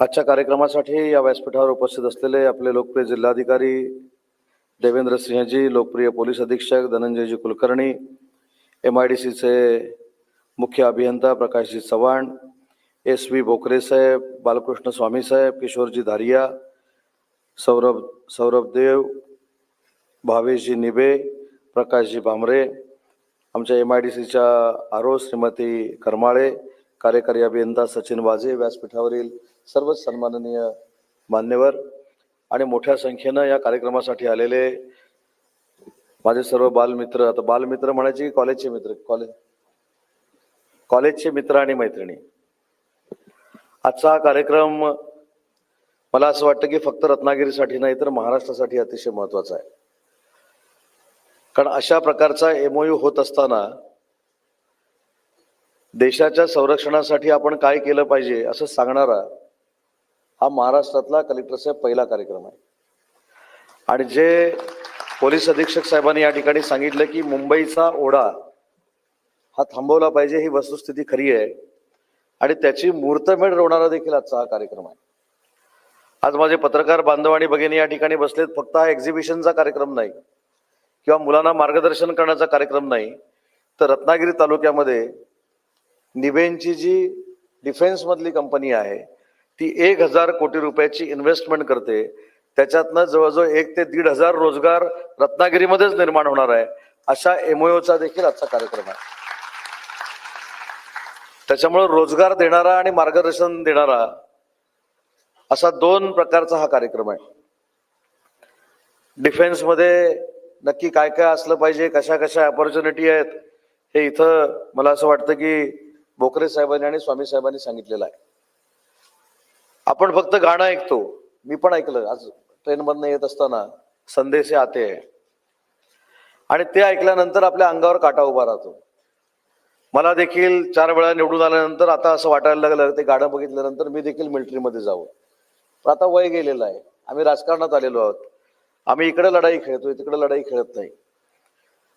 आजच्या कार्यक्रमासाठी या व्यासपीठावर उपस्थित असलेले आपले लोकप्रिय जिल्हाधिकारी देवेंद्र सिंहजी लोकप्रिय पोलीस अधीक्षक धनंजयजी कुलकर्णी एम आय डी सीचे मुख्य अभियंता प्रकाशजी चव्हाण एस व्ही भोकरे साहेब बालकृष्ण स्वामी साहेब किशोरजी धारिया सौरभ सौरभ देव भावेशजी निबे प्रकाशजी भामरे आमच्या एम आय डी सीच्या आरो श्रीमती करमाळे कार्यकारी अभियंता सचिन वाजे व्यासपीठावरील सर्वच सन्माननीय मान्यवर आणि मोठ्या संख्येनं या कार्यक्रमासाठी आलेले माझे सर्व बालमित्र आता बालमित्र म्हणायचे की कॉलेजचे मित्र कॉलेज कॉलेजचे मित्र आणि मैत्रिणी. आजचा हा कार्यक्रम मला असं वाटतं की फक्त रत्नागिरीसाठी नाही तर महाराष्ट्रासाठी अतिशय महत्त्वाचा आहे. कारण अशा प्रकारचा एमओयू होत असताना देशाच्या संरक्षणासाठी आपण काय केलं पाहिजे असं सांगणारा हा महाराष्ट्रातला कलेक्टरचा पहिला कार्यक्रम आहे. आणि जे पोलीस अधीक्षक साहेबांनी या ठिकाणी सांगितलं की मुंबईचा ओढा हा थांबवला पाहिजे ही वस्तुस्थिती खरी आहे. आणि त्याची मुहूर्तमेढ रोवणारा देखील आजचा हा कार्यक्रम आहे. आज माझे पत्रकार बांधव आणि भगिनी या ठिकाणी बसलेत फक्त हा एक्झिबिशनचा कार्यक्रम नाही. किंवा मुलांना मार्गदर्शन करण्याचा कार्यक्रम नाही. तर रत्नागिरी तालुक्यामध्ये निबेनची जी डिफेन्समधली कंपनी आहे ती एक हजार कोटी रुपयाची इन्व्हेस्टमेंट करते. त्याच्यातनं जवळजवळ एक ते दीड हजार रोजगार रत्नागिरीमध्येच निर्माण होणार आहे. अशा एमओचा देखील आजचा कार्यक्रम आहे. त्याच्यामुळे रोजगार देणारा आणि मार्गदर्शन देणारा असा दोन प्रकारचा हा कार्यक्रम आहे. डिफेन्समध्ये नक्की काय काय असलं पाहिजे कशा कशा ऑपॉर्च्युनिटी आहेत हे इथं मला असं वाटतं की बोकरे साहेबांनी आणि स्वामी साहेबांनी सांगितलेलं आहे. आपण फक्त गाणं ऐकतो. मी पण ऐकलं. आज ट्रेनमधनं येत असताना संदेश हे आते आहे. आणि ते ऐकल्यानंतर आपल्या अंगावर काटा उभा राहतो. मला देखील चार वेळा निवडून आल्यानंतर आता असं वाटायला लागलं ते गाणं बघितल्यानंतर मी देखील मिलिटरीमध्ये जावं. पण आता वय गेलेलं आहे. आम्ही राजकारणात आलेलो आहोत. आम्ही इकडे लढाई खेळतोय तिकडे लढाई खेळत नाही.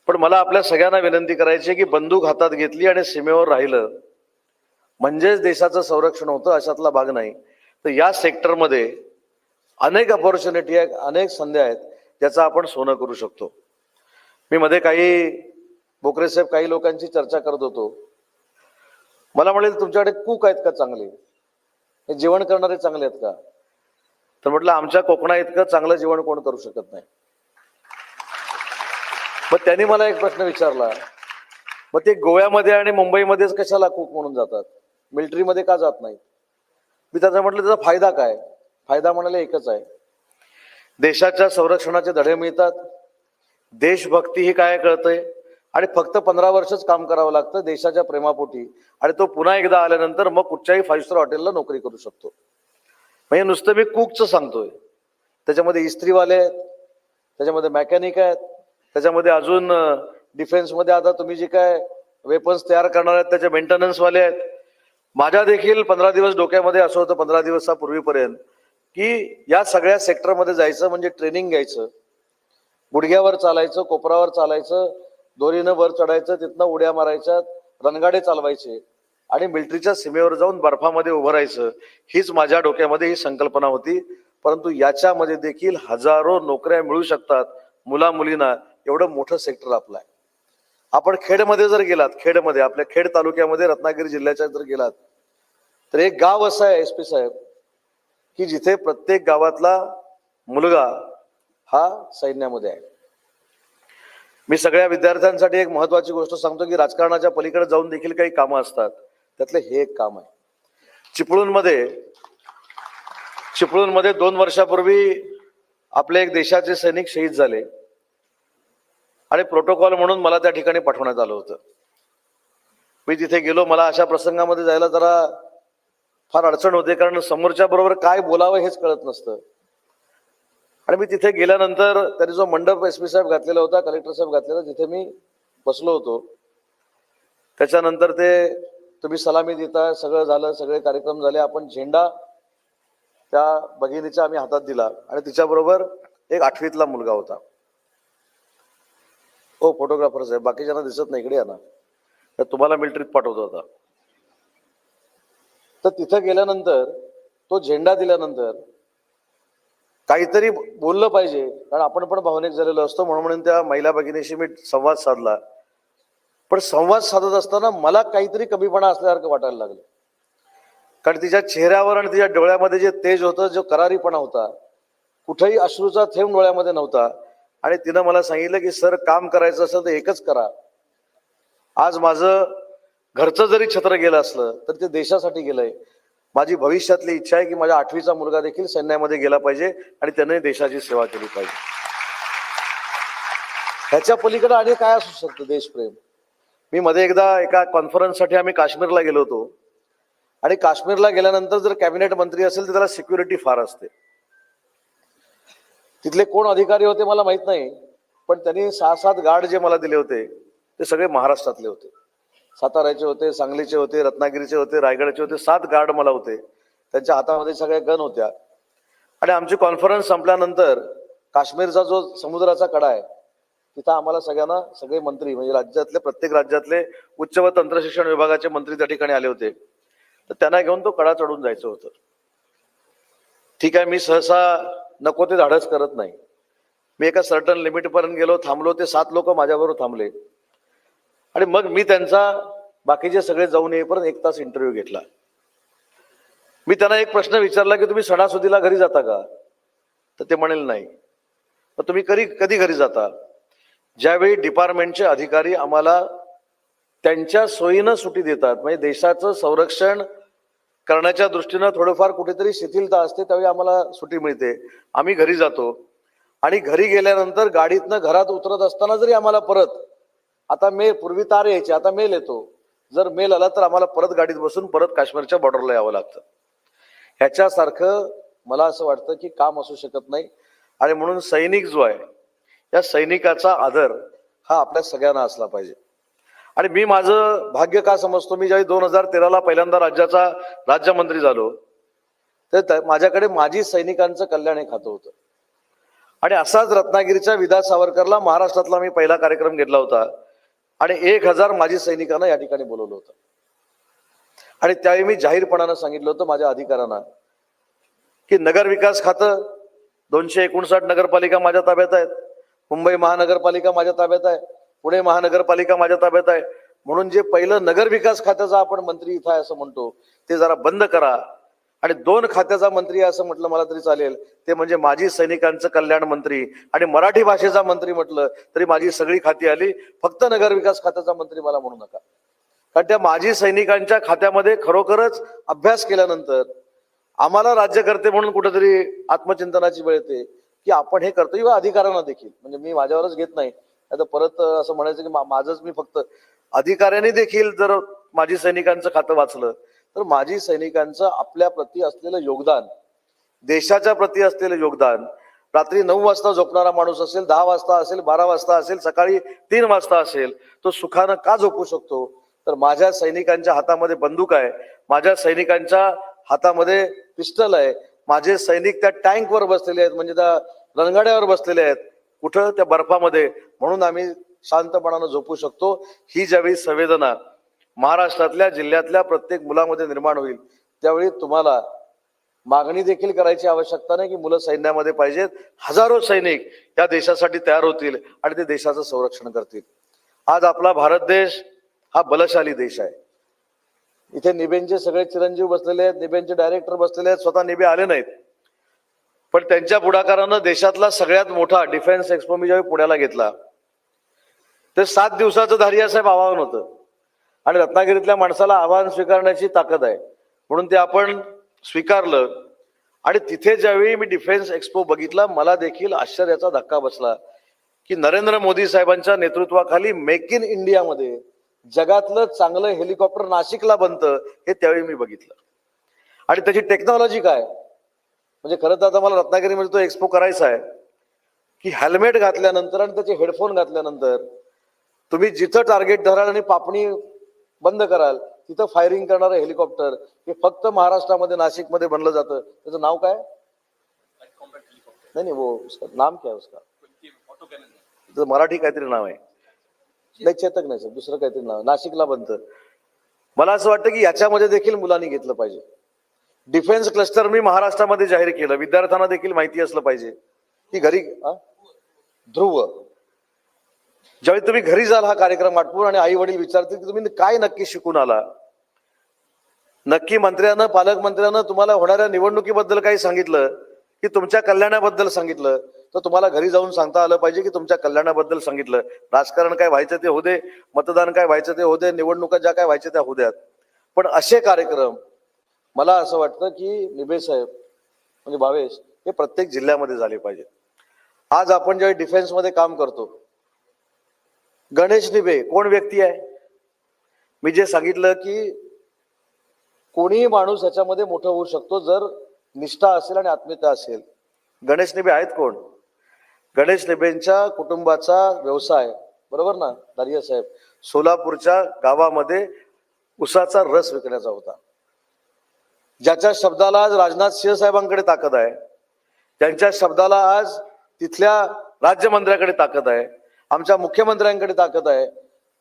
पण मला आपल्या सगळ्यांना विनंती करायची आहे की बंदूक हातात घेतली आणि सीमेवर राहिलं. म्हणजेच देशाचं संरक्षण होतं अशातला भाग नाही. तर या सेक्टरमध्ये अनेक अपॉर्च्युनिटी आहेत अनेक संध्या आहेत ज्याचा आपण सोनं करू शकतो. मी मध्ये काही बोकरे साहेब काही लोकांची चर्चा करत होतो. मला म्हणेल तुमच्याकडे कूक आहेत का चांगले? हे जेवण करणारे चांगले आहेत का? तर म्हटलं आमच्या कोकणा इतकं चांगलं जेवण कोण करू शकत नाही. मग त्यांनी मला एक प्रश्न विचारला. मग ते गोव्यामध्ये आणि मुंबईमध्येच कशाला कूक म्हणून जातात? मिलिटरीमध्ये का जात नाही मी त्याचा म्हटलं त्याचा फायदा काय? फायदा म्हणाले एकच आहे. देशाच्या संरक्षणाचे धडे मिळतात. देशभक्ती ही काय कळतंय? आणि फक्त पंधरा वर्षच काम करावं लागतं देशाच्या प्रेमापोटी. आणि तो पुन्हा एकदा आल्यानंतर मग कुठच्याही फाईव्ह स्टार हॉटेलला नोकरी करू शकतो. म्हणजे नुसतं मी कुकचं सांगतोय. त्याच्यामध्ये इस्त्रीवाले आहेत. त्याच्यामध्ये मॅकॅनिक आहेत. त्याच्यामध्ये अजून डिफेन्समध्ये आता तुम्ही जे काय वेपन्स तयार करणार आहेत त्याचे मेंटेनन्सवाले आहेत. माझ्या देखील पंधरा दिवस डोक्यामध्ये असं होतं पंधरा दिवसापूर्वीपर्यंत की या सगळ्या सेक्टरमध्ये जायचं म्हणजे ट्रेनिंग घ्यायचं. गुडघ्यावर चालायचं कोपरावर चालायचं दोरीनं वर चढायचं तिथनं उड्या मारायच्या रणगाडे चालवायचे आणि मिलिटरीच्या सीमेवर जाऊन बर्फामध्ये उभं राहायचं. हीच माझ्या डोक्यामध्ये ही संकल्पना होती. परंतु याच्यामध्ये देखील हजारो नोकऱ्या मिळू शकतात मुला मुलींना एवढं मोठं सेक्टर आपलं आहे. आपण खेडमध्ये जर गेलात खेडमध्ये आपल्या खेड तालुक्यामध्ये रत्नागिरी जिल्ह्याच्या जर गेलात तर एक गाव असं आहे एस पी साहेब की जिथे प्रत्येक गावातला मुलगा हा सैन्यामध्ये आहे. मी सगळ्या विद्यार्थ्यांसाठी एक महत्वाची गोष्ट सांगतो की राजकारणाच्या पलीकडे जाऊन देखील काही कामं असतात. त्यातलं हे एक काम आहे. चिपळूणमध्ये चिपळूणमध्ये दोन वर्षापूर्वी आपले एक देशाचे सैनिक शहीद झाले. आणि प्रोटोकॉल म्हणून मला त्या ठिकाणी पाठवण्यात आलं होतं. मी तिथे गेलो मला अशा प्रसंगामध्ये जायला जरा फार अडचण होते कारण समोरच्या बरोबर काय बोलावं हेच कळत नसतं. आणि मी तिथे गेल्यानंतर त्यांनी जो मंडप एस पी साहेब घातलेला होता कलेक्टर साहेब घातलेला तिथे मी बसलो होतो त्याच्यानंतर ते तुम्ही सलामी देता सगळं झालं सगळे कार्यक्रम झाले आपण झेंडा त्या भगिनीच्या आम्ही हातात दिला. आणि तिच्याबरोबर एक आठवीतला मुलगा होता. हो फोटोग्राफर साहेब बाकीच्यांना दिसत नाही इकडे या ना. तर तुम्हाला मिलिटरीत पाठवतो आता. तर तिथं गेल्यानंतर तो झेंडा दिल्यानंतर काहीतरी बोललं पाहिजे कारण आपण पण भावनिक झालेलो असतो म्हणून म्हणून त्या महिला भगिनीशी मी संवाद साधला. पण संवाद साधत असताना मला काहीतरी कमीपणा असल्यासारखं वाटायला लागलं. कारण तिच्या चेहऱ्यावर आणि तिच्या डोळ्यामध्ये जे तेज होतं जो करारीपणा होता कुठेही अश्रूचा थेंब डोळ्यामध्ये नव्हता आणि तिनं मला सांगितलं की सर काम करायचं असेल तर एकच करा. आज माझं घरचं जरी छत्र गेलं असलं तर ते देशासाठी गेलंय. माझी भविष्यातली इच्छा आहे की माझ्या आठवीचा मुलगा देखील सैन्यामध्ये गेला पाहिजे आणि त्याने देशाची सेवा केली पाहिजे. ह्याच्या पलीकडे आणि काय असू शकतं देशप्रेम? मी मध्ये एकदा एका कॉन्फरन्ससाठी आम्ही काश्मीरला गेलो होतो. आणि काश्मीरला गेल्यानंतर जर कॅबिनेट मंत्री असेल तर त्याला सिक्युरिटी फार असते. तिथले कोण अधिकारी होते मला माहीत नाही पण त्यांनी सहा सात गार्ड जे मला दिले होते ते सगळे महाराष्ट्रातले होते. साताऱ्याचे होते सांगलीचे होते रत्नागिरीचे होते रायगडचे होते सात गार्ड मला होते. त्यांच्या हातामध्ये सगळ्या गन होत्या. आणि आमची कॉन्फरन्स संपल्यानंतर काश्मीरचा जो समुद्राचा कडा आहे तिथं आम्हाला सगळ्यांना सगळे मंत्री म्हणजे राज्यातले प्रत्येक राज्यातले उच्च व तंत्रशिक्षण विभागाचे मंत्री त्या ठिकाणी आले होते. तर त्यांना घेऊन तो कडा चढून जायचं होतं. ठीक आहे मी सहसा नको ते धाडस करत नाही. मी एका सर्टन लिमिटपर्यंत गेलो थांबलो ते सात लोक माझ्याबरोबर थांबले. आणि मग मी त्यांचा बाकीचे सगळे जाऊन येईपर्यंत एक तास इंटरव्ह्यू घेतला. मी त्यांना एक प्रश्न विचारला की तुम्ही सणासुदीला घरी जाता का? तर ते म्हणेल नाही. मग तुम्ही कधी कधी घरी जाता? ज्यावेळी डिपार्टमेंटचे अधिकारी आम्हाला त्यांच्या सोयीनं सुटी देतात म्हणजे देशाचं संरक्षण करण्याच्या दृष्टीनं थोडंफार कुठेतरी शिथिलता असते त्यावेळी आम्हाला सुट्टी मिळते. आम्ही घरी जातो. आणि घरी गेल्यानंतर गाडीतनं घरात उतरत असताना जरी आम्हाला परत आता मेल पूर्वी तार यायची आता मेल येतो. जर मेल आला तर आम्हाला परत गाडीत बसून परत काश्मीरच्या बॉर्डरला यावं लागतं. ह्याच्यासारखं मला असं वाटतं की काम असू शकत नाही. आणि म्हणून सैनिक जो आहे या सैनिकाचा आदर हा आपल्या सगळ्यांना असला पाहिजे. आणि मी माझं भाग्य का समजतो? मी ज्यावेळी दोन हजार तेराला पहिल्यांदा राज्याचा राज्यमंत्री झालो तर माझ्याकडे माजी सैनिकांचं कल्याण हे खातं होतं. आणि असाच रत्नागिरीच्या विदा सावरकरला महाराष्ट्रातला मी पहिला कार्यक्रम घेतला होता. आणि एक हजार माजी सैनिकांना या ठिकाणी बोलवलं होतं. आणि त्यावेळी मी जाहीरपणानं सांगितलं होतं माझ्या अधिकाऱ्यांना की नगर विकास खातं दोनशे एकोणसाठ नगरपालिका माझ्या ताब्यात आहेत. मुंबई महानगरपालिका माझ्या ताब्यात आहे. पुणे महानगरपालिका माझ्या ताब्यात आहे. म्हणून जे पहिलं नगर विकास खात्याचा आपण मंत्री इथं आहे असं म्हणतो ते जरा बंद करा. आणि दोन खात्याचा मंत्री असं म्हटलं मला तरी चालेल. ते म्हणजे माजी सैनिकांचं कल्याण मंत्री आणि मराठी भाषेचा मंत्री म्हटलं तरी माझी सगळी खाती आली. फक्त नगर विकास खात्याचा मंत्री मला म्हणू नका. कारण त्या माजी सैनिकांच्या खात्यामध्ये खरोखरच अभ्यास केल्यानंतर आम्हाला राज्यकर्ते म्हणून कुठेतरी आत्मचिंतनाची वेळ येते की आपण हे करतो किंवा अधिकाऱ्यांना देखील. म्हणजे मी माझ्यावरच घेत नाही. नाही तर परत असं म्हणायचं की माझंच मी फक्त अधिकाऱ्याने देखील जर माजी सैनिकांचं खातं वाचलं तर माजी सैनिकांचं आपल्या प्रती असलेलं योगदान देशाच्या प्रती असलेलं योगदान रात्री नऊ वाजता झोपणारा माणूस असेल दहा वाजता असेल बारा वाजता असेल सकाळी तीन वाजता असेल तो सुखानं का झोपू शकतो? तर माझ्या सैनिकांच्या हातामध्ये बंदूक आहे माझ्या सैनिकांच्या हातामध्ये पिस्टल आहे माझे सैनिक त्या टँकवर बसलेले आहेत म्हणजे त्या रणगाड्यावर बसलेले आहेत कुठं त्या बर्फामध्ये? म्हणून आम्ही शांतपणानं झोपू शकतो. ही ज्यावेळी संवेदना महाराष्ट्रातल्या जिल्ह्यातल्या प्रत्येक मुलामध्ये निर्माण होईल त्यावेळी तुम्हाला मागणी देखील करायची आवश्यकता नाही की मुलं सैन्यामध्ये पाहिजेत. हजारो सैनिक या देशासाठी तयार होतील आणि ते देशाचं संरक्षण करतील. आज आपला भारत देश हा बलशाली देश आहे. इथे निबेंचे सगळे चिरंजीव बसलेले आहेत निबेंचे डायरेक्टर बसलेले आहेत स्वतः निबे आले नाहीत. पण त्यांच्या पुढाकारानं देशातला सगळ्यात मोठा डिफेन्स एक्सपो मी ज्यावेळी पुण्याला घेतला ते सात दिवसाचं धारियासाहेब आव्हान होतं. आणि रत्नागिरीतल्या माणसाला आव्हान स्वीकारण्याची ताकद आहे. म्हणून ते आपण स्वीकारलं. आणि तिथे ज्यावेळी मी डिफेन्स एक्सपो बघितला मला देखील आश्चर्याचा धक्का बसला की नरेंद्र मोदी साहेबांच्या नेतृत्वाखाली मेक इन इंडियामध्ये जगातलं चांगलं हेलिकॉप्टर नाशिकला बनतं हे त्यावेळी मी बघितलं. आणि त्याची टेक्नॉलॉजी काय? म्हणजे खरं तर आता मला रत्नागिरीमध्ये तो एक्सपो करायचा आहे. की हेल्मेट घातल्यानंतर आणि त्याचे हेडफोन घातल्यानंतर तुम्ही जिथं टार्गेट धराल आणि पापणी बंद कराल तिथं फायरिंग करणारं हेलिकॉप्टर हे फक्त महाराष्ट्रामध्ये नाशिकमध्ये बनलं जातं. त्याचं नाव काय? नाही नाही वो उसका नाम क्या उसका? मराठी काहीतरी नाव आहे. नाही चेतक नाही सर दुसरं काहीतरी नाव नाशिकला बनतं. मला असं वाटतं की याच्यामध्ये देखील मुलांनी घेतलं पाहिजे. डिफेन्स क्लस्टर मी महाराष्ट्रामध्ये जाहीर केलं. विद्यार्थ्यांना देखील माहिती असलं पाहिजे. की घरी ध्रुव. ज्यावेळी तुम्ही घरी जाल हा कार्यक्रम आटपून आणि आई वडील विचारतील की तुम्ही काय नक्की शिकून आला? नक्की मंत्र्यानं पालकमंत्र्यानं तुम्हाला होणाऱ्या निवडणुकीबद्दल काही सांगितलं? की तुमच्या कल्याणाबद्दल सांगितलं? तर तुम्हाला घरी जाऊन सांगता आलं पाहिजे की तुमच्या कल्याणाबद्दल सांगितलं. राजकारण काय व्हायचं ते होऊ दे मतदान काय व्हायचं ते होऊ दे निवडणुका ज्या काय व्हायच्या त्या होऊ द्यात. पण असे कार्यक्रम मला असं वाटतं की निबे साहेब म्हणजे भावेश हे प्रत्येक जिल्ह्यामध्ये झाले पाहिजे. आज आपण ज्यावेळी डिफेन्समध्ये काम करतो गणेश निबे कोण व्यक्ती आहे? मी जे सांगितलं की कोणीही माणूस याच्यामध्ये मोठं होऊ शकतो जर निष्ठा असेल आणि आत्मीयता असेल. गणेश निभे आहेत कोण? गणेश निबेंच्या कुटुंबाचा व्यवसाय बरोबर ना दारिया साहेब? सोलापूरच्या गावामध्ये उसाचा रस विकण्याचा होता. ज्याच्या शब्दाला आज राजनाथ सिंह साहेबांकडे ताकद आहे त्यांच्या शब्दाला आज तिथल्या राज्यमंत्र्याकडे ताकद आहे आमच्या मुख्यमंत्र्यांकडे ताकद आहे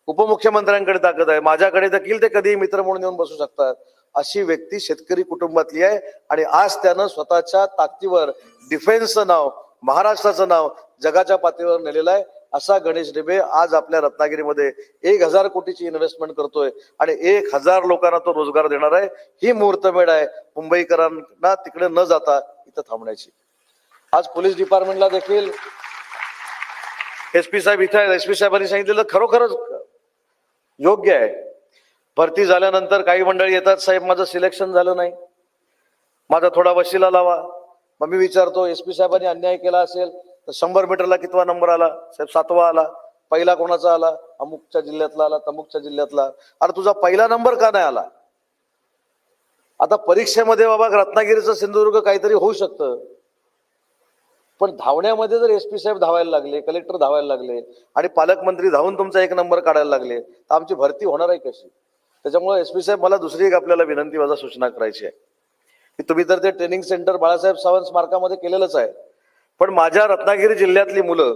उपमुख्यमंत्र्यांकडे ताकद आहे. माझ्याकडे देखील ते कधीही मित्र म्हणून येऊन बसू शकतात. अशी व्यक्ती शेतकरी कुटुंबातली आहे आणि आज त्यानं स्वतःच्या ताकदीवर डिफेन्सचं नाव महाराष्ट्राचं नाव जगाच्या पातळीवर नेलेलं आहे. असा गणेश डेबे आज आपल्या रत्नागिरीमध्ये एक हजार कोटीची इन्व्हेस्टमेंट करतोय आणि एक हजार लोकांना तो रोजगार देणार आहे. ही मुहूर्तमेढ आहे. मुंबईकरांना तिकडे न जाता इथं थांबण्याची. आज पोलीस डिपार्टमेंटला देखील एस पी साहेब इथे आहेत. एस पी साहेबांनी सांगितलेलं खरोखरच योग्य आहे. भरती झाल्यानंतर काही मंडळी येतात साहेब माझं सिलेक्शन झालं नाही. माझा थोडा वशिला लावा. मग मी विचारतो एस पी साहेबांनी अन्याय केला असेल? तर शंभर मीटरला कितवा नंबर आला? साहेब सातवा आला. पहिला कोणाचा आला? अमुकच्या जिल्ह्यातला आला तमुकच्या जिल्ह्यातला. अरे तुझा पहिला नंबर का नाही आला? आता परीक्षेमध्ये बाबा रत्नागिरीचं सिंधुदुर्ग काहीतरी होऊ शकतं. पण धावण्यामध्ये जर एस पी साहेब धावायला लागले कलेक्टर धावायला लागले आणि पालकमंत्री धावून तुमचा एक नंबर काढायला लागले तर आमची भरती होणार आहे कशी? त्याच्यामुळे एस पी साहेब मला दुसरी एक आपल्याला विनंती माझा सूचना करायची आहे. की तुम्ही तर ते ट्रेनिंग सेंटर बाळासाहेब सावंत स्मारकामध्ये केलेलंच आहे पण माझ्या रत्नागिरी जिल्ह्यातली मुलं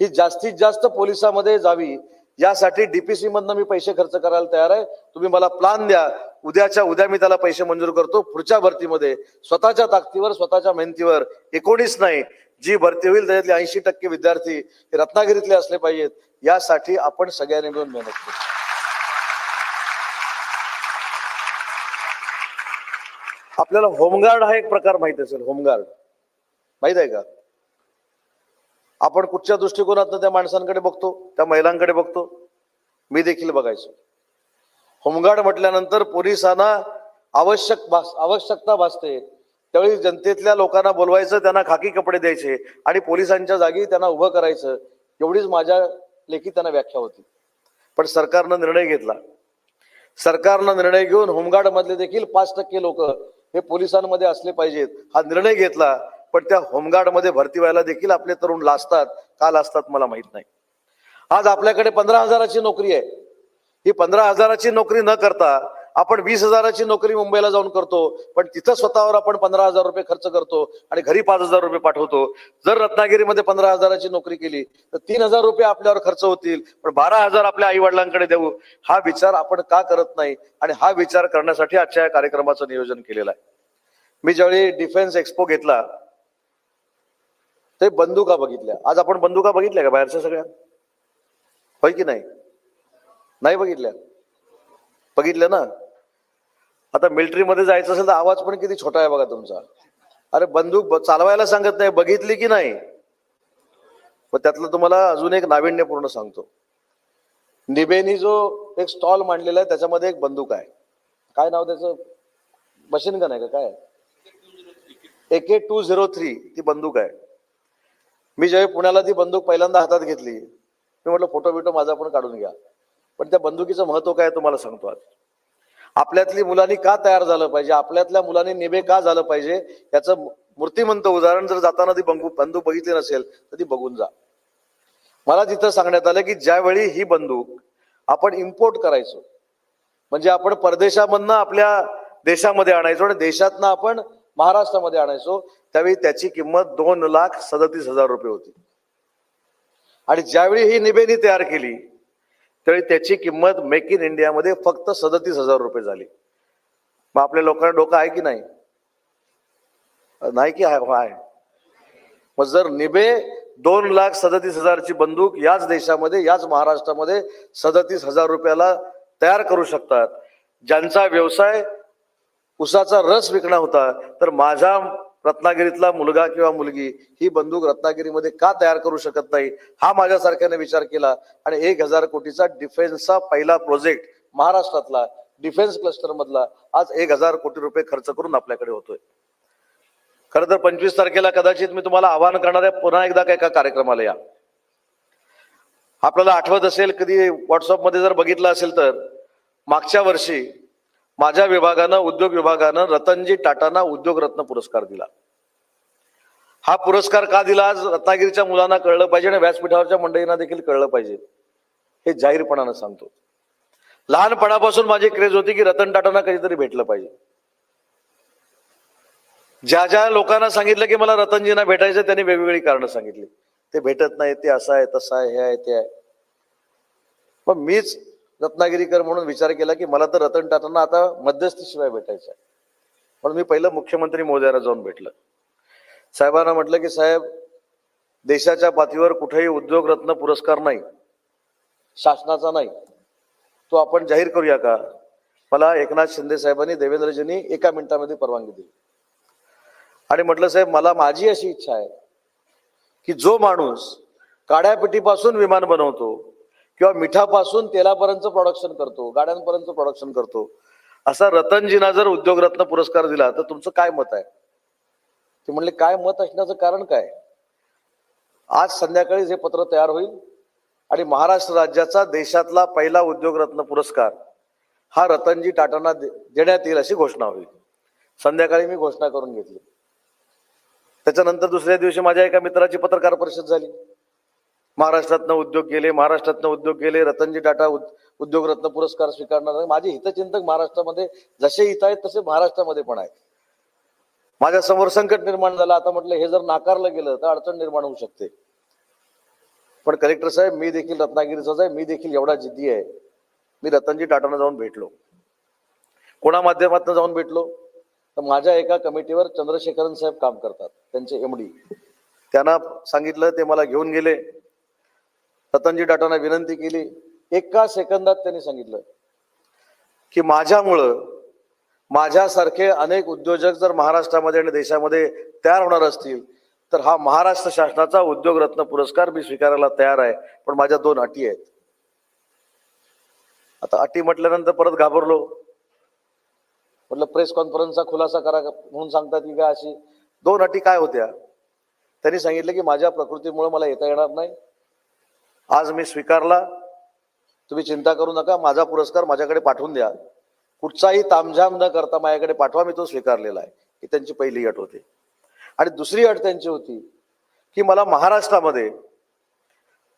ही जास्तीत जास्त पोलिसामध्ये जावी यासाठी डीपीसी मधनं मी पैसे खर्च करायला तयार आहे. तुम्ही मला प्लान द्या. उद्याच्या उद्या मी त्याला पैसे मंजूर करतो. पुढच्या भरतीमध्ये स्वतःच्या ताकदीवर स्वतःच्या मेहनतीवर एकोणीस नाही जी भरती होईल त्याच्यातले ऐंशी टक्के विद्यार्थी हे रत्नागिरीतले असले पाहिजेत. यासाठी आपण सगळ्यांनी मिळून मेहनत करू. आपल्याला होमगार्ड हा एक प्रकार माहीत असेल होमगार्ड. माहीत आहे का? आपण कुठच्या दृष्टिकोनातनं त्या माणसांकडे बघतो त्या महिलांकडे बघतो? मी देखील बघायचो. होमगार्ड म्हटल्यानंतर पोलिसांना आवश्यक भास आवश्यकता भासते. त्यावेळी जनतेतल्या लोकांना बोलवायचं त्यांना खाकी कपडे द्यायचे आणि पोलिसांच्या जागी त्यांना उभं करायचं. एवढीच माझ्या लेखी त्यांना व्याख्या होती. पण सरकारनं निर्णय घेतला. सरकारनं निर्णय घेऊन होमगार्ड मधले देखील पाच टक्के लोक हे पोलिसांमध्ये असले पाहिजेत. हा निर्णय घेतला. पण त्या होमगार्डमध्ये भरती व्हायला देखील आपले तरुण लाजतात. का लाजतात मला माहीत नाही. आज आपल्याकडे पंधरा हजाराची नोकरी आहे. ही पंधरा हजाराची नोकरी न करता आपण वीस हजाराची नोकरी मुंबईला जाऊन करतो. पण तिथं स्वतःवर आपण पंधरा हजार रुपये खर्च करतो आणि घरी पाच हजार रुपये पाठवतो. जर रत्नागिरीमध्ये पंधरा हजाराची नोकरी केली तर तीन हजार रुपये आपल्यावर खर्च होतील. पण बारा हजार आपल्या आई वडिलांकडे देऊ. हा विचार आपण का करत नाही? आणि हा विचार करण्यासाठी आजच्या या कार्यक्रमाचं नियोजन केलेलं आहे. मी ज्यावेळी डिफेन्स एक्सपो घेतला ते बंदुका बघितल्या. आज आपण बंदुका बघितल्या का बाहेरच्या सगळ्या? होय की नाही? नाही बघितल्या. बघितल्या ना? आता मिलिटरीमध्ये जायचं असेल तर आवाज पण किती छोटा आहे बघा तुमचा. अरे बंदूक चालवायला सांगत नाही बघितली की नाही? मग त्यातलं तुम्हाला अजून एक नाविन्यपूर्ण सांगतो. निबेनी जो एक स्टॉल मांडलेला आहे त्याच्यामध्ये एक बंदूक आहे. काय नाव त्याचं? मशीन गन आहे का? काय? A K two zero three ती बंदूक आहे. मी ज्यावेळी पुण्याला ती बंदूक पहिल्यांदा हातात घेतली मी म्हटलं फोटो बिटो माझा पण काढून घ्या. पण त्या बंदुकीचं महत्त्व काय तुम्हाला सांगतो आज. आपल्यातली मुलांनी का तयार झालं पाहिजे? आपल्यातल्या मुलांनी निभे का झालं पाहिजे? याचं मूर्तिमंत उदाहरण जर जाताना ती बंदूक बंदूक बघितली नसेल तर ती बघून जा. मला तिथं सांगण्यात आलं की ज्यावेळी ही बंदूक आपण इम्पोर्ट करायचो म्हणजे आपण परदेशामधनं आपल्या देशामध्ये आणायचो आणि देशातनं आपण महाराष्ट्रामध्ये आणायचो त्यावेळी त्याची किंमत दोन लाख सदतीस हजार रुपये होती. आणि ज्यावेळी ही निबेनी तयार केली त्यावेळी त्याची किंमत मेक इन इंडियामध्ये फक्त सदतीस हजार रुपये झाली. मग आपल्या लोकांना डोकं आहे की नाही? नाही की आहे? आहे. मग जर निबे दोन लाख सदतीस हजारची बंदूक याच देशामध्ये याच महाराष्ट्रामध्ये सदतीस हजार रुपयाला तयार करू शकतात ज्यांचा व्यवसाय उसाचा रस विकणा होता तर माझ्या रत्नागिरीतला मुलगा किंवा मुलगी ही बंदूक रत्नागिरीमध्ये का तयार करू शकत नाही हा माझ्यासारख्याने विचार केला. आणि एक हजार कोटीचा डिफेन्सचा पहिला प्रोजेक्ट महाराष्ट्रातला डिफेन्स क्लस्टर मधला आज एक हजार कोटी रुपये खर्च करून आपल्याकडे होतोय. खर तर पंचवीस तारखेला कदाचित मी तुम्हाला आवाहन करणार आहे पुन्हा एकदा काय एका कार्यक्रमाला या. आपल्याला आठवत असेल कधी व्हॉट्सअपमध्ये जर बघितलं असेल तर मागच्या वर्षी माझ्या विभागानं उद्योग विभागानं रतनजी टाटांना उद्योग रत्न पुरस्कार दिला. हा पुरस्कार का दिला? आज रत्नागिरीच्या मुलांना कळलं पाहिजे आणि व्यासपीठावरच्या मंडळींना देखील कळलं पाहिजे. हे जाहीरपणानं सांगतो. लहानपणापासून माझी क्रेज होती की रतन टाटांना कधीतरी भेटलं पाहिजे. ज्या ज्या लोकांना सांगितलं की मला रतनजींना भेटायचं त्यांनी वेगवेगळी कारणं सांगितली. ते भेटत नाही ते असं आहे तसं आहे हे आहे ते आहे. पण मीच रत्नागिरीकर म्हणून विचार केला की मला तर रतन टाटांना आता मध्यस्थीशिवाय भेटायचं आहे. म्हणून मी पहिलं मुख्यमंत्री मोदयाला जाऊन भेटलं. साहेबांना म्हटलं की साहेब देशाच्या पातळीवर कुठेही उद्योग रत्न पुरस्कार नाही शासनाचा नाही तो आपण जाहीर करूया का? मला एकनाथ शिंदे साहेबांनी देवेंद्रजींनी एका मिनिटामध्ये परवानगी दिली. आणि म्हटलं साहेब मला माझी अशी इच्छा आहे की जो माणूस काड्यापिटीपासून विमान बनवतो किंवा मिठापासून तेलापर्यंत प्रोडक्शन करतो गाड्यांपर्यंत प्रोडक्शन करतो. असा रतनजीना जर उद्योगरत्न पुरस्कार दिला तर तुमचं काय मत आहे? ते म्हणले काय मत असण्याचं कारण काय? आज संध्याकाळीच हे पत्र तयार होईल आणि महाराष्ट्र राज्याचा देशातला पहिला उद्योगरत्न पुरस्कार हा रतनजी टाटांना देण्यात येईल अशी घोषणा होईल. संध्याकाळी मी घोषणा करून घेतली. त्याच्यानंतर दुसऱ्या दिवशी माझ्या एका मित्राची पत्रकार परिषद झाली. महाराष्ट्रातनं उद्योग गेले महाराष्ट्रातनं उद्योग गेले रतनजी टाटा उद्योगरत्न पुरस्कार स्वीकारणार माझे हितचिंतक महाराष्ट्रामध्ये जसे हित आहेत तसे महाराष्ट्रामध्ये पण आहेत. माझ्यासमोर संकट निर्माण झालं. आता म्हटलं हे जर नाकारलं गेलं तर अडचण निर्माण होऊ शकते. पण कलेक्टर साहेब मी देखील रत्नागिरीचाच आहे. मी देखील एवढा जिद्दी आहे. मी रतनजी टाटांना जाऊन भेटलो. कोणा माध्यमातून जाऊन भेटलो? तर माझ्या एका कमिटीवर चंद्रशेखरन साहेब काम करतात त्यांचे एमडी त्यांना सांगितलं ते मला घेऊन गेले. रतनजी टाटांना विनंती केली. एका सेकंदात त्यांनी सांगितलं की माझ्यामुळं माझ्यासारखे अनेक उद्योजक जर महाराष्ट्रामध्ये आणि देशामध्ये तयार होणार असतील तर हा महाराष्ट्र शासनाचा उद्योग रत्न पुरस्कार मी स्वीकारायला तयार आहे. पण माझ्या दोन अटी आहेत. आता अटी म्हटल्यानंतर परत घाबरलो. म्हटलं प्रेस कॉन्फरन्सचा खुलासा करा म्हणून सांगतात की काय अशी दोन अटी काय होत्या? त्यांनी सांगितलं की माझ्या प्रकृतीमुळे मला येता येणार नाही. आज मी स्वीकारला. तुम्ही चिंता करू नका माझा पुरस्कार माझ्याकडे पाठवून द्या. कुठचाही तामझाम न करता माझ्याकडे पाठवा मी तो स्वीकारलेला आहे. ही त्यांची पहिली अट होती. आणि दुसरी अट त्यांची होती की मला महाराष्ट्रामध्ये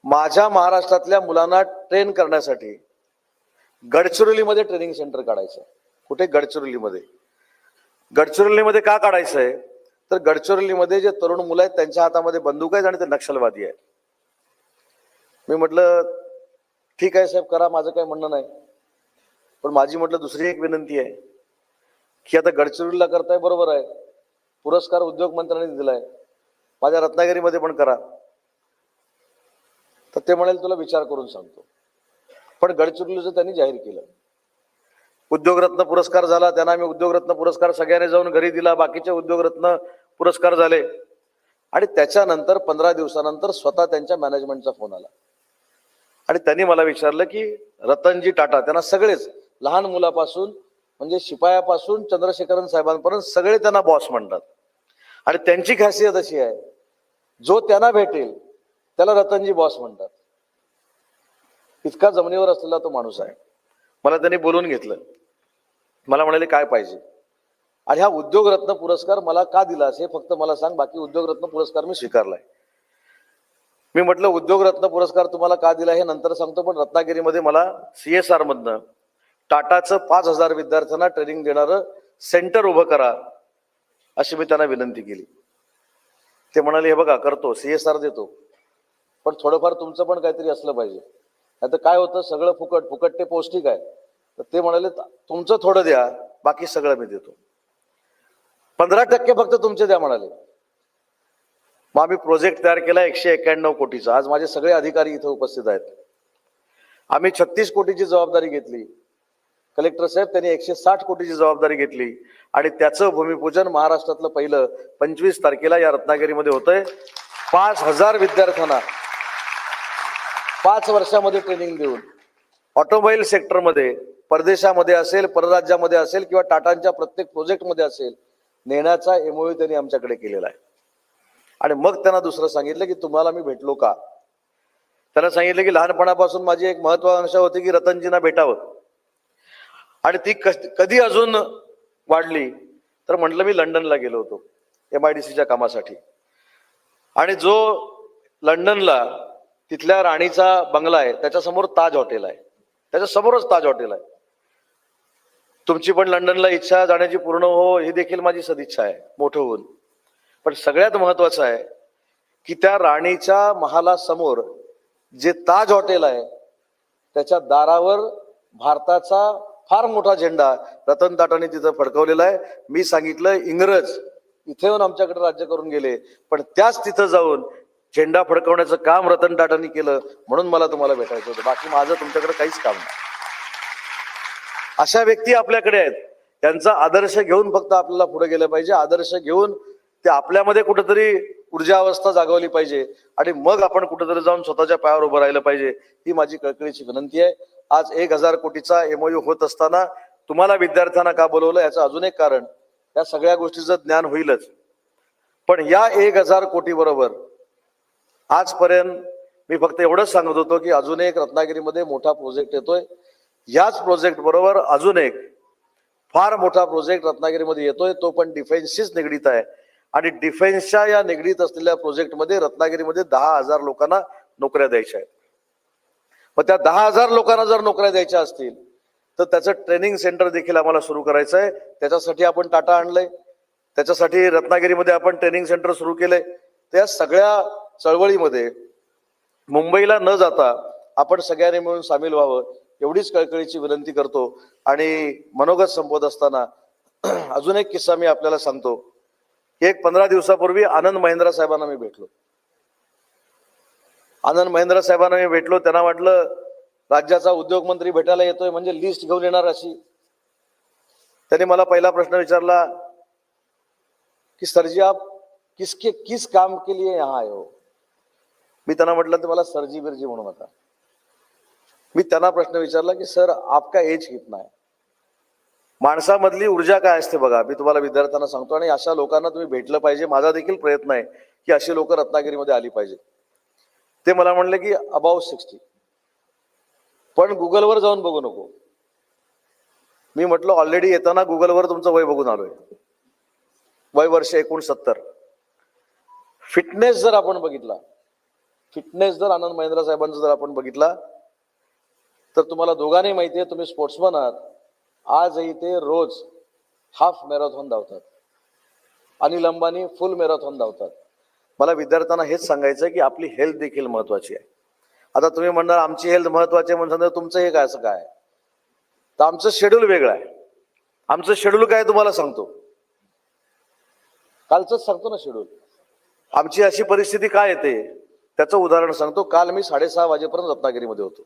माझ्या महाराष्ट्रातल्या मुलांना ट्रेन करण्यासाठी गडचिरोलीमध्ये ट्रेनिंग सेंटर काढायचं आहे. कुठे गडचिरोलीमध्ये? गडचिरोलीमध्ये का काढायचं आहे तर गडचिरोलीमध्ये जे तरुण मुलं आहेत त्यांच्या हातामध्ये बंदूक आहेत आणि ते नक्षलवादी आहेत. मी म्हटलं ठीक आहे साहेब करा माझं काही म्हणणं नाही. पण माझी म्हटलं दुसरी एक विनंती आहे की आता गडचिरोलीला करताय बरोबर आहे. पुरस्कार उद्योग मंत्र्यांनी दिलाय. माझ्या रत्नागिरीमध्ये पण करा. तर ते म्हणाले तुला विचार करून सांगतो. पण गडचिरोलीचं त्यांनी जाहीर केलं. उद्योगरत्न पुरस्कार झाला त्यांना आम्ही उद्योगरत्न पुरस्कार सगळ्यांनी जाऊन घरी दिला बाकीचे उद्योगरत्न पुरस्कार झाले. आणि त्याच्यानंतर पंधरा दिवसानंतर स्वतः त्यांच्या मॅनेजमेंटचा फोन आला. आणि त्यांनी मला विचारलं की रतनजी टाटा त्यांना सगळेच लहान मुलापासून म्हणजे शिपायापासून चंद्रशेखरन साहेबांपर्यंत सगळे त्यांना बॉस म्हणतात. आणि त्यांची खासियत अशी आहे जो त्यांना भेटेल त्याला रतनजी बॉस म्हणतात. इतका जमिनीवर असलेला तो माणूस आहे. मला त्यांनी बोलून घेतलं. मला म्हणाले काय पाहिजे? आणि हा उद्योगरत्न पुरस्कार मला का दिलास हे फक्त मला सांग बाकी उद्योगरत्न पुरस्कार मी स्वीकारलाय. मी म्हटलं उद्योगरत्न पुरस्कार तुम्हाला का दिला? हे नंतर सांगतो पण रत्नागिरीमध्ये मला सीएसआर आरमधनं टाटाचं पाच हजार विद्यार्थ्यांना ट्रेनिंग देणारं सेंटर उभं करा अशी मी त्यांना विनंती केली. ते म्हणाले हे बघा करतो सीएसआर देतो. पण थोडंफार तुमचं पण काहीतरी असलं पाहिजे. आता काय होतं सगळं फुकट फुकट ते पौष्टिक आहे. तर ते म्हणाले तुमचं थोडं द्या बाकी सगळं मी देतो. पंधरा टक्के फक्त तुमचे द्या म्हणाले. मग आम्ही प्रोजेक्ट तयार केला एकशे एक्क्याण्णव कोटीचा. आज माझे सगळे अधिकारी इथं उपस्थित आहेत. आम्ही छत्तीस कोटीची जबाबदारी घेतली. कलेक्टर साहेब त्यांनी एकशे साठ कोटीची जबाबदारी घेतली. आणि त्याचं भूमिपूजन महाराष्ट्रातलं पहिलं पंचवीस तारखेला या रत्नागिरीमध्ये होतंय. पाच हजार विद्यार्थ्यांना पाच वर्षामध्ये ट्रेनिंग देऊन ऑटोमोबाईल सेक्टरमध्ये परदेशामध्ये असेल परराज्यामध्ये असेल किंवा टाटांच्या प्रत्येक प्रोजेक्टमध्ये असेल नेण्याचा एमओयू त्यांनी आमच्याकडे केलेला आहे. आणि मग त्यांना दुसरं सांगितलं की तुम्हाला मी भेटलो का? त्यांना सांगितलं की लहानपणापासून माझी एक महत्वाकांक्षा होती की रतनजींना भेटावं. आणि ती कस- कधी अजून वाढली? तर म्हटलं मी लंडनला गेलो होतो एम आय डी सीच्या कामासाठी. आणि जो लंडनला तिथल्या राणीचा बंगला आहे त्याच्यासमोर ताज हॉटेल आहे. त्याच्या समोरच ताज हॉटेल आहे. तुमची पण लंडनला इच्छा जाण्याची पूर्ण हो ही देखील माझी सदिच्छा आहे मोठं होऊन. पण सगळ्यात महत्वाचं आहे की त्या राणीच्या महालासमोर जे ताज हॉटेल आहे त्याच्या दारावर भारताचा फार मोठा झेंडा रतन ताटाने तिथं फडकवलेला आहे. मी सांगितलं इंग्रज इथे येऊन आमच्याकडे राज्य करून गेले पण त्याच तिथं जाऊन झेंडा फडकवण्याचं काम रतन टाटांनी केलं म्हणून मला तुम्हाला भेटायचं होतं. बाकी माझं तुमच्याकडे काहीच काम नाही. अशा व्यक्ती आपल्याकडे आहेत. त्यांचा आदर्श घेऊन फक्त आपल्याला पुढे गेलं पाहिजे. आदर्श घेऊन ते आपल्यामध्ये कुठेतरी ऊर्जा अवस्था जागवली पाहिजे आणि मग आपण कुठेतरी जाऊन स्वतःच्या पायावर उभं राहिलं पाहिजे ही माझी कळकळीची विनंती आहे. आज एक हजार कोटीचा एमओयू होत असताना तुम्हाला विद्यार्थ्यांना का बोलवलं याचं अजून एक कारण या सगळ्या गोष्टीचं ज्ञान होईलच. पण या एक हजार कोटी बरोबर आजपर्यंत मी फक्त एवढंच सांगत होतो की अजून एक रत्नागिरीमध्ये मोठा प्रोजेक्ट येतोय. याच प्रोजेक्ट बरोबर अजून एक फार मोठा प्रोजेक्ट रत्नागिरीमध्ये येतोय तो पण डिफेन्सशीच निगडीत आहे. आणि डिफेन्सच्या या निगडीत असलेल्या प्रोजेक्टमध्ये रत्नागिरीमध्ये दहा हजार लोकांना नोकऱ्या द्यायच्या आहेत. मग त्या दहा हजार लोकांना जर नोकऱ्या द्यायच्या असतील तर त्याचं ट्रेनिंग सेंटर देखील आम्हाला सुरू करायचं आहे. त्याच्यासाठी आपण टाटा आणलंय. त्याच्यासाठी रत्नागिरीमध्ये आपण ट्रेनिंग सेंटर सुरू केलंय. त्या सगळ्या चळवळीमध्ये मुंबईला न जाता आपण सगळ्यांनी मिळून सामील व्हावं एवढीच कळकळीची विनंती करतो. आणि मनोगत संपवत असताना अजून एक किस्सा मी आपल्याला सांगतो. एक पंधरा दिवसापूर्वी आनंद महिंद्रा साहेबांना मी भेटलो. आनंद महिंद्रा साहेबांना मी भेटलो त्यांना वाटलं राज्याचा उद्योग मंत्री भेटायला येतोय म्हणजे लिस्ट घेऊन येणार अशी. त्यांनी मला पहिला प्रश्न विचारला की सरजी आप किसके किस काम के लिए यहाँ आए हो? मी त्यांना म्हटलं तर मला सरजी बिरजी म्हणू नका मी त्यांना प्रश्न विचारला की सर आपका एज कितना आहे माणसामधली ऊर्जा काय असते बघा? मी तुम्हाला विद्यार्थ्यांना सांगतो आणि अशा लोकांना तुम्ही भेटलं पाहिजे. माझा देखील प्रयत्न आहे की अशी लोक रत्नागिरीमध्ये आली पाहिजे. ते मला म्हणले की अबाव सिक्स्टी पण गुगलवर जाऊन बघू नको. मी म्हटलं ऑलरेडी येताना गुगलवर तुमचं वय बघून आलोय. वय वर्ष एकोणसत्तर. फिटनेस जर आपण बघितला फिटनेस जर आनंद महिंद्रा साहेबांचा जर आपण बघितला तर तुम्हाला दोघांनी माहिती आहे तुम्ही स्पोर्ट्समन आहात. आजही ते रोज हाफ मॅरेथॉन धावतात. अनिल अंबानी फुल मॅरेथॉन धावतात. मला विद्यार्थ्यांना हेच सांगायचं आहे की आपली हेल्थ देखील महत्वाची आहे. आता तुम्ही म्हणणार आमची हेल्थ महत्वाची आहे म्हणून तुमचं हे काय असं काय? तर आमचं शेड्यूल वेगळं आहे. आमचं शेड्यूल काय तुम्हाला सांगतो. कालचंच सांगतो ना शेड्यूल आमची अशी परिस्थिती काय येते त्याचं उदाहरण सांगतो. काल मी साडेसहा वाजेपर्यंत रत्नागिरीमध्ये होतो.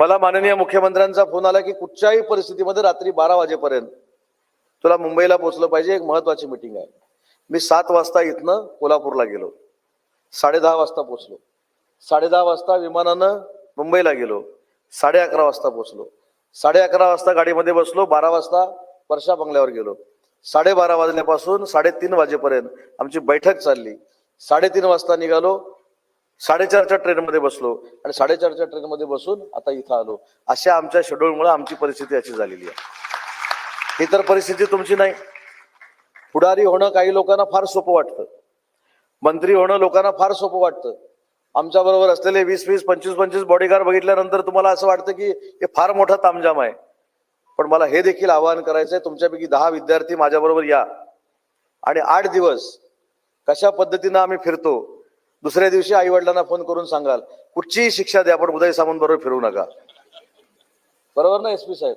मला माननीय मुख्यमंत्र्यांचा फोन आला की कुठच्याही परिस्थितीमध्ये रात्री बारा वाजेपर्यंत तुला मुंबईला पोहोचलं पाहिजे एक महत्वाची मिटिंग आहे. मी सात वाजता इथनं कोल्हापूरला गेलो. साडे दहा वाजता पोचलो साडे दहा वाजता विमानानं मुंबईला गेलो. साडे अकरा वाजता पोचलो साडे अकरा वाजता गाडीमध्ये बसलो. बारा वाजता वर्षा बंगल्यावर गेलो. साडेबारा वाजल्यापासून साडेतीन वाजेपर्यंत आमची बैठक चालली. साडेतीन वाजता निघालो. साडेचारच्या ट्रेनमध्ये बसलो आणि साडेचारच्या ट्रेनमध्ये बसून आता इथं आलो. अशा आमच्या शेड्यूलमुळे आमची परिस्थिती अशी झालेली आहे. ही तर परिस्थिती तुमची नाही. पुढारी होणं काही लोकांना फार सोपं वाटतं. मंत्री होणं लोकांना फार सोपं वाटतं. आमच्या बरोबर असलेले वीस वीस पंचवीस पंचवीस बॉडीगार्ड बघितल्यानंतर तुम्हाला असं वाटतं की हे फार मोठा तामजाम आहे. पण मला हे देखील आवाहन करायचं आहे तुमच्यापैकी दहा विद्यार्थी माझ्याबरोबर या. आणि आठ दिवस कशा पद्धतीनं आम्ही फिरतो दुसऱ्या दिवशी आई वडिलांना फोन करून सांगाल कुठचीही शिक्षा द्या पण उदय सामंत बरोबर फिरू नका. बरोबर ना एस पी साहेब?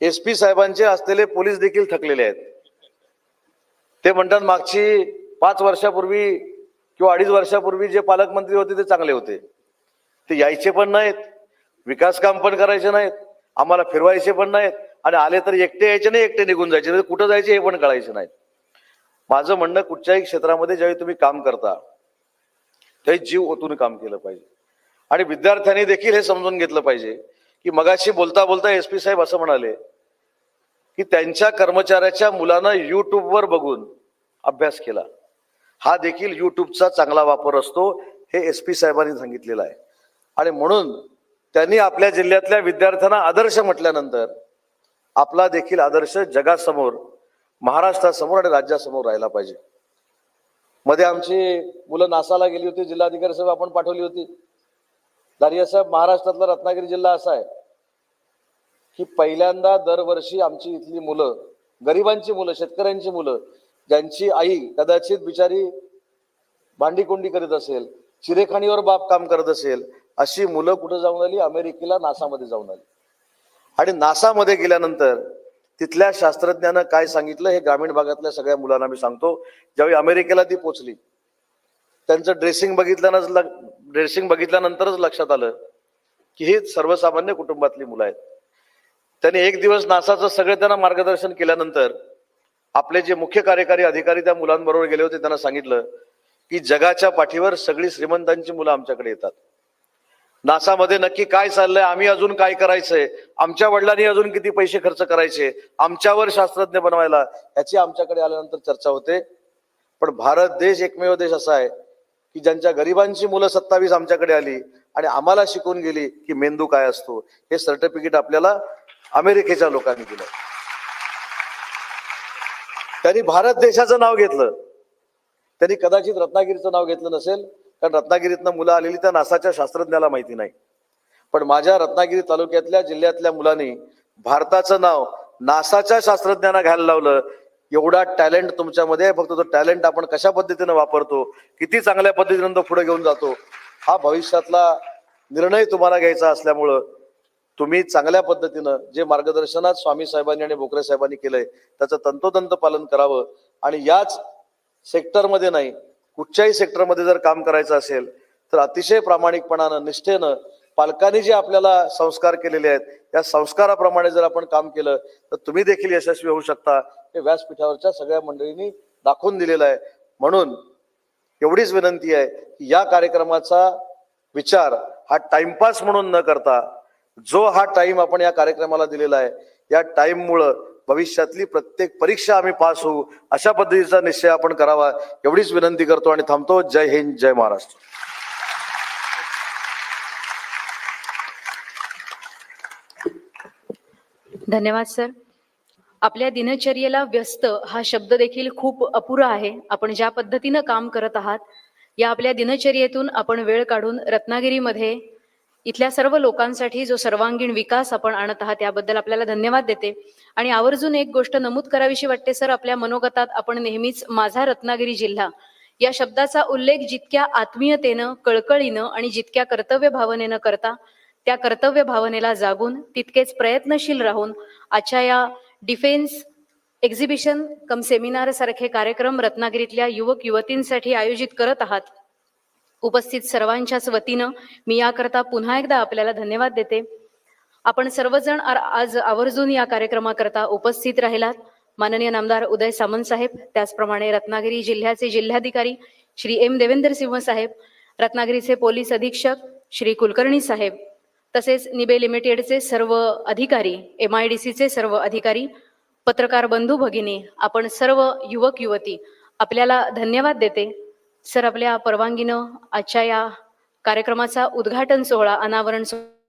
एस पी साहेबांचे असलेले पोलीस देखील थकलेले आहेत. ते म्हणतात मागची पाच वर्षापूर्वी किंवा अडीच वर्षापूर्वी जे पालकमंत्री होते ते चांगले होते. ते यायचे पण नाहीत विकास काम पण करायचे नाहीत आम्हाला फिरवायचे पण नाहीत आणि आले तर एकटे यायचे नाही एकटे निघून जायचे. म्हणजे कुठं जायचे हे पण कळायचे नाहीत. माझं म्हणणं कुठच्याही क्षेत्रामध्ये ज्यावेळी तुम्ही काम करता ते जीव ओतून काम केलं पाहिजे. आणि विद्यार्थ्यांनी देखील हे समजून घेतलं पाहिजे की मगाशी बोलता बोलता एस पी साहेब असं म्हणाले की त्यांच्या कर्मचाऱ्याच्या मुलानं युट्यूबवर बघून अभ्यास केला. हा देखील युट्यूबचा चांगला वापर असतो हे एस पी साहेबांनी सांगितलेलं आहे. आणि म्हणून त्यांनी आपल्या जिल्ह्यातल्या विद्यार्थ्यांना आदर्श म्हटल्यानंतर आपला देखील आदर्श जगासमोर महाराष्ट्रासमोर आणि राज्यासमोर राहिला पाहिजे. मध्ये आमची मुलं नासाला गेली होती जिल्हाधिकारी साहेब आपण पाठवली होती. दारिया साहेब महाराष्ट्रातला रत्नागिरी जिल्हा असा आहे की पहिल्यांदा दरवर्षी आमची इथली मुलं गरिबांची मुलं शेतकऱ्यांची मुलं ज्यांची आई कदाचित बिचारी भांडीकोंडी करीत असेल चिरेखाणीवर बाप काम करत असेल अशी मुलं कुठं जाऊन आली? अमेरिकेला नासामध्ये जाऊन आली. आणि नासामध्ये गेल्यानंतर तिथल्या शास्त्रज्ञानं काय सांगितलं हे ग्रामीण भागातल्या सगळ्या मुलांना मी सांगतो. ज्यावेळी अमेरिकेला ती पोचली त्यांचं ड्रेसिंग बघितल्यानंच ड्रेसिंग बघितल्यानंतरच लक्षात आलं की ही सर्वसामान्य कुटुंबातली मुलं आहेत. त्यांनी एक दिवस नासाचं सगळे त्यांना मार्गदर्शन केल्यानंतर आपले जे मुख्य कार्यकारी अधिकारी त्या मुलांबरोबर गेले होते त्यांना सांगितलं की जगाच्या पाठीवर सगळी श्रीमंतांची मुलं आमच्याकडे येतात. नासामध्ये नक्की काय चाललंय आम्ही अजून काय करायचंय आमच्या वडिलांनी अजून किती पैसे खर्च करायचे आमच्यावर शास्त्रज्ञ बनवायला याची आमच्याकडे आल्यानंतर चर्चा होते. पण भारत देश एकमेव देश असा आहे की ज्यांच्या गरिबांची मुलं सत्तावीस आमच्याकडे आली आणि आम्हाला शिकून गेली की मेंदू काय असतो हे सर्टिफिकेट आपल्याला अमेरिकेच्या लोकांनी दिलं. त्यांनी भारत देशाचं नाव घेतलं. त्यांनी कदाचित रत्नागिरीचं नाव घेतलं नसेल कारण रत्नागिरीतनं मुलं आलेली त्या नासाच्या शास्त्रज्ञाला माहिती नाही. पण माझ्या रत्नागिरी तालुक्यातल्या जिल्ह्यातल्या मुलांनी भारताचं नाव नासाच्या शास्त्रज्ञांना घ्यायला लावलं. एवढा टॅलेंट तुमच्यामध्ये फक्त तो टॅलेंट आपण कशा पद्धतीनं वापरतो किती चांगल्या पद्धतीनं तो पुढे घेऊन जातो हा भविष्यातला निर्णय तुम्हाला घ्यायचा असल्यामुळं तुम्ही चांगल्या पद्धतीनं जे मार्गदर्शनात स्वामी साहेबांनी आणि बोकरे साहेबांनी केलंय त्याचं तंतोतंत पालन करावं. आणि याच सेक्टरमध्ये नाही कुठच्याही सेक्टरमध्ये जर काम करायचं असेल तर अतिशय प्रामाणिकपणानं निष्ठेनं पालकांनी जे आपल्याला संस्कार केलेले आहेत या संस्काराप्रमाणे जर आपण काम केलं तर तुम्ही देखील यशस्वी होऊ शकता. हे व्यासपीठावरच्या सगळ्या मंडळींनी दाखवून दिलेलं आहे. म्हणून एवढीच विनंती आहे की या कार्यक्रमाचा विचार हा टाइमपास म्हणून न करता जो हा टाइम आपण या कार्यक्रमाला दिलेला आहे या टाइममुळं भविष्यातली प्रत्येक परीक्षा आम्ही पास होऊ अशा पद्धतीचा निश्चय आपण करावा एवढीच विनंती करतो आणि थांबतो. जय हिंद जय महाराष्ट्र. धन्यवाद सर. आपल्या दिनचर्येला व्यस्त हा शब्द देखील खूप अपुरा आहे. आपण ज्या पद्धतीनं काम करत आहात या आपल्या दिनचर्येतून आपण वेळ काढून रत्नागिरीमध्ये इथल्या सर्व लोकांसाठी जो सर्वांगीण विकास आपण आणत आहात याबद्दल आपल्याला धन्यवाद देते. आणि आवर्जून एक गोष्ट नमूद करावीशी वाटते सर आपल्या मनोगतात आपण नेहमीच माझा रत्नागिरी जिल्हा. या शब्दाचा उल्लेख जितक्या आत्मीयतेनं कळकळीनं आणि जितक्या कर्तव्य भावनेनं करता त्या कर्तव्य भावनेला जागून तितकेच प्रयत्नशील राहून आजच्या या डिफेन्स एक्झिबिशन कम सेमिनार सारखे कार्यक्रम रत्नागिरीतल्या युवक युवतींसाठी आयोजित करत आहात. उपस्थित सर्वांच्याच वतीनं मी याकरता पुन्हा एकदा आपल्याला धन्यवाद देते. आपण सर्वजण आज आवर्जून या कार्यक्रमाकरता उपस्थित राहिलात. माननीय नामदार उदय सामंत साहेब त्याचप्रमाणे रत्नागिरी जिल्ह्याचे जिल्हाधिकारी श्री एम देवेंद्र सिंह साहेब रत्नागिरीचे पोलीस अधीक्षक श्री कुलकर्णी साहेब तसेच निबे लिमिटेडचे सर्व अधिकारी एम आय डी सीचे सर्व अधिकारी पत्रकार बंधू भगिनी आपण सर्व युवक युवती आपल्याला धन्यवाद देते. सर आपल्या परवानगीनं आजच्या या कार्यक्रमाचा उद्घाटन सोहळा अनावरण सोहळा